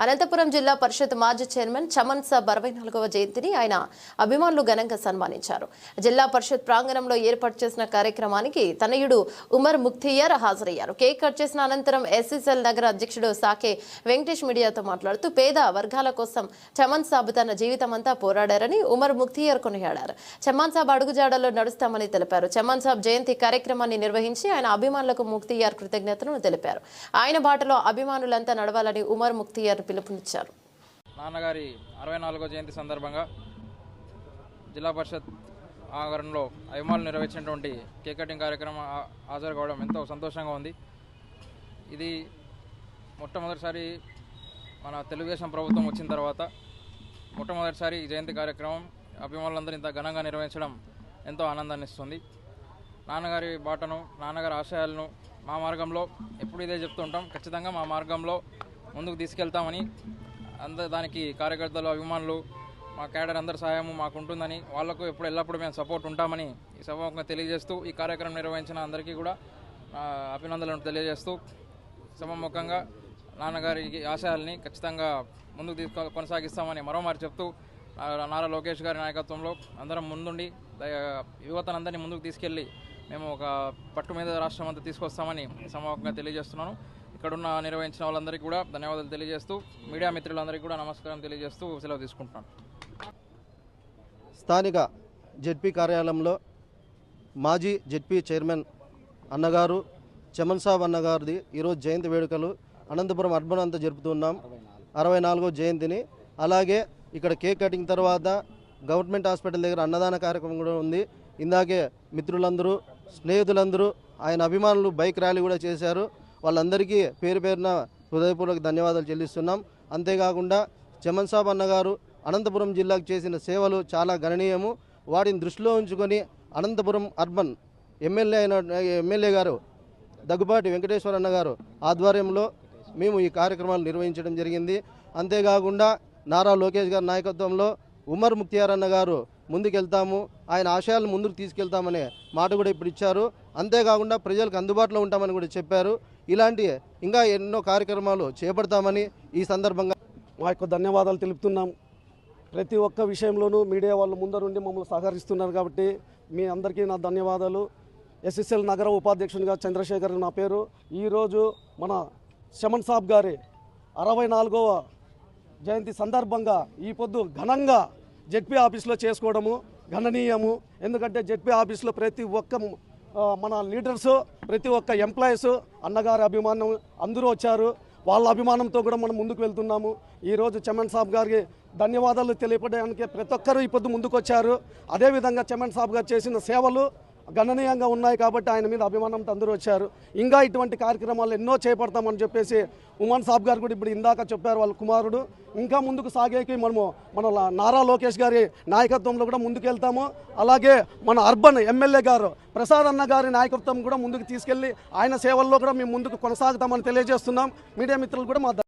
అనంతపురం జిల్లా పరిషత్ మాజీ చైర్మన్ చమన్ సాబ్ అరవై నాలుగవ జయంతిని ఆయన అభిమానులు ఘనంగా సన్మానించారు. జిల్లా పరిషత్ ప్రాంగణంలో ఏర్పాటు చేసిన కార్యక్రమానికి తనయుడు ఉమర్ ముక్తియార్ హాజరయ్యారు. కేక్ కట్ చేసిన అనంతరం ఎస్ఎస్ఎల్ నగర అధ్యక్షుడు సాకే వెంకటేష్ మీడియాతో మాట్లాడుతూ పేద వర్గాల కోసం చమన్ సాబ్ తన జీవితమంతా పోరాడారని ఉమర్ ముక్తియార్ కొనియాడారు. చమన్ సాబ్ అడుగుజాడలో నడుస్తామని తెలిపారు. చమన్ సాబ్ జయంతి కార్యక్రమాన్ని నిర్వహించి ఆయన అభిమానులకు ముక్తియార్ కృతజ్ఞతలను తెలిపారు. ఆయన బాటలో అభిమానులంతా నడవాలని ఉమర్ ముక్తియార్ పిలుపునిచ్చారు. నాన్నగారి అరవై నాలుగో జయంతి సందర్భంగా జిల్లా పరిషత్ ఆవరణలో అభిమానులు నిర్వహించినటువంటి కేక్ కటింగ్ కార్యక్రమం హాజరు కావడం ఎంతో సంతోషంగా ఉంది. ఇది మొట్టమొదటిసారి మన తెలుగుదేశం ప్రభుత్వం వచ్చిన తర్వాత మొట్టమొదటిసారి జయంతి కార్యక్రమం అభిమానులందరూ ఇంత ఘనంగా నిర్వహించడం ఎంతో ఆనందాన్ని ఇస్తుంది. నాన్నగారి బాటను నాన్నగారి ఆశయాలను మా మార్గంలో ఎప్పుడు ఇదే చెప్తుంటాం. ఖచ్చితంగా మా మార్గంలో ముందుకు తీసుకెళ్తామని అంద దానికి కార్యకర్తలు అభిమానులు మా క్యాడర్ అందరి సహాయము మాకు ఉంటుందని వాళ్ళకు ఎప్పుడు ఎల్లప్పుడూ మేము సపోర్ట్ ఉంటామని ఈ సభముఖంగా తెలియజేస్తూ ఈ కార్యక్రమం నిర్వహించిన అందరికీ కూడా అభినందనలను అభినందనలు తెలియజేస్తూ సభముఖంగా నాన్నగారికి ఆశయాల్ని ఖచ్చితంగా ముందుకు తీసుకో కొనసాగిస్తామని మరోమారి చెప్తూ నారా లోకేష్ గారి నాయకత్వంలో అందరం ముందుండి యువతనందరినీ ముందుకు తీసుకెళ్ళి మేము ఒక పట్టు మీద రాష్ట్రం అంతా తీసుకొస్తామని సమూహంగా తెలియజేస్తున్నాను. ఇక్కడున్న నిర్వహించిన వాళ్ళందరికీ కూడా ధన్యవాదాలు తెలియజేస్తూ మీడియా మిత్రులందరికీ కూడా నమస్కారం తెలియజేస్తూ సెలవు తీసుకుంటున్నాను. స్థానిక జెడ్పీ కార్యాలయంలో మాజీ జెడ్పీ చైర్మన్ అన్నగారు చమన్ సాబ్ అన్నగారిది ఈరోజు జయంతి వేడుకలు అనంతపురం అర్బన్ అంతా జరుపుతున్నాం అరవై నాలుగో జయంతిని అలాగే ఇక్కడ కేక్ కటింగ్ తర్వాత గవర్నమెంట్ హాస్పిటల్ దగ్గర అన్నదాన కార్యక్రమం కూడా ఉంది. ఇందాకే మిత్రులందరూ స్నేహితులందరూ ఆయన అభిమానులు బైక్ ర్యాలీ కూడా చేశారు. వాళ్ళందరికీ పేరు పేరున హృదయపూర్వక ధన్యవాదాలు చెల్లిస్తున్నాం. అంతేకాకుండా చమన్ సాబ్ అన్నగారు అనంతపురం జిల్లాకు చేసిన సేవలు చాలా గణనీయము. వాటిని దృష్టిలో ఉంచుకొని అనంతపురం అర్బన్ ఎమ్మెల్యే అయిన ఎమ్మెల్యే గారు దగ్గుబాటి వెంకటేశ్వర అన్న గారు ఆధ్వర్యంలో మేము ఈ కార్యక్రమాలు నిర్వహించడం జరిగింది. అంతేకాకుండా నారా లోకేష్ గారి నాయకత్వంలో ఉమర్ ముక్తియార్ అన్న గారు ముందుకెళ్తాము ఆయన ఆశయాలను ముందుకు తీసుకెళ్తామనే మాట కూడా ఇప్పుడు ఇచ్చారు. అంతేకాకుండా ప్రజలకు అందుబాటులో ఉంటామని కూడా చెప్పారు. ఇలాంటి ఇంకా ఎన్నో కార్యక్రమాలు చేపడతామని ఈ సందర్భంగా మా యొక్క ధన్యవాదాలు తెలుపుతున్నాం. ప్రతి ఒక్క విషయంలోనూ మీడియా వాళ్ళు ముందరుండి మమ్మల్ని సహకరిస్తున్నారు కాబట్టి మీ అందరికీ నా ధన్యవాదాలు. ఎస్ఎస్ఎల్ నగర ఉపాధ్యక్షునిగా చంద్రశేఖర్ నా పేరు. ఈరోజు మన శమన్ సాబ్ గారి అరవై నాలుగవ జయంతి సందర్భంగా ఈ పొద్దు ఘనంగా జెడ్పీ ఆఫీస్లో చేసుకోవడము గణనీయము. ఎందుకంటే జెడ్పీ ఆఫీస్లో ప్రతి ఒక్క మన లీడర్స్ ప్రతి ఒక్క ఎంప్లాయీస్ అన్నగారి అభిమానం అందరూ వచ్చారు. వాళ్ళ అభిమానంతో కూడా మనం ముందుకు వెళ్తున్నాము. ఈరోజు చమన్ సాబ్ గారికి ధన్యవాదాలు తెలియపడానికి ప్రతి ఒక్కరూ ఈ పొద్దు ముందుకు వచ్చారు అదేవిధంగా చమన్ సాబ్ గారు చేసిన సేవలు గణనీయంగా ఉన్నాయి కాబట్టి ఆయన మీద అభిమానంతో అందరూ వచ్చారు. ఇంకా ఇటువంటి కార్యక్రమాలు ఎన్నో చేపడతామని చెప్పేసి ఉమాన్ సాబ్ గారు కూడా ఇప్పుడు ఇందాక చెప్పారు వాళ్ళ కుమారుడు. ఇంకా ముందుకు సాగేకి మనము మన లా- నారా లోకేష్ గారి నాయకత్వంలో కూడా ముందుకెళ్తాము అలాగే మన అర్బన్ ఎమ్మెల్యే గారు ప్రసాద్ అన్న గారి నాయకత్వం కూడా ముందుకు తీసుకెళ్ళి ఆయన సేవల్లో కూడా మేము ముందుకు కొనసాగుతామని తెలియజేస్తున్నాం. మీడియా మిత్రులు కూడా మా